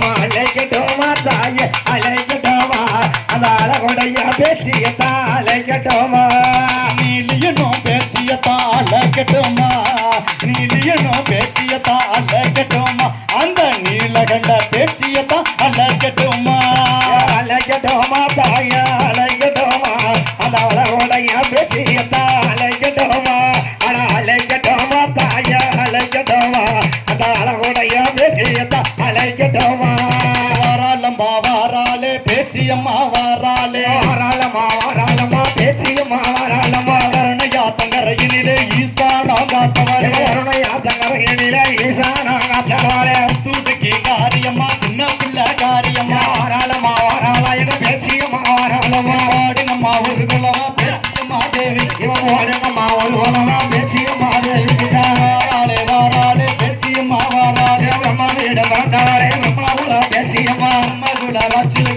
அலைக்கட்டோமா அந்த அழகுடைய பேச்சியத்தான் அலைக்கட்டோமா நீலியனும் பேச்சியத்தான் அழகட்டுமா நீலியனும் பேச்சியத்தான் அழகட்டுமா அந்த நீலகண்ட பேச்சியத்தான் அழகட்டுமா அலைக்கட்டோமா தாய அலைக்கட்டோமா அந்த அழகுடைய பேச்சியத்தான் அலைக்கட்டோமா அட அலைக்கட்டோமா தாய அலைக்கட்டோமா அந்த அழகுடைய அலைக்கட்டோமா வாராளம்மா வாராளே பேச்சியம்மா வாராளே வாராளமா வாராளமா பேச்சியம்மா வாராளமா கருணையா தங்கரையினிலே ஈசானா காத்தவரே கருணையா தங்கரையிலே ஈசானா காத்தவரே தூதுக்கி காரியம்மா சின்ன பிள்ளை காரியம்மா. வாராளமா வாராளா எங்க பேச்சியம்மா வாராளமா பாடினம்மா ஒரு குலமா பேச்சியம்மா தேவி. இவன் ஓடுங்கம்மா ஒரு உலமா பேச்சியம்மா தேவிக்கிட்டா வாராளே வாராளே பேச்சியம்மா வாராளே அம்மா வீடு அம்மா உள்ள பேச்சியம்மா. மகுல ராட்சிலகி பாடுங்கம்மா ஒரு குலமா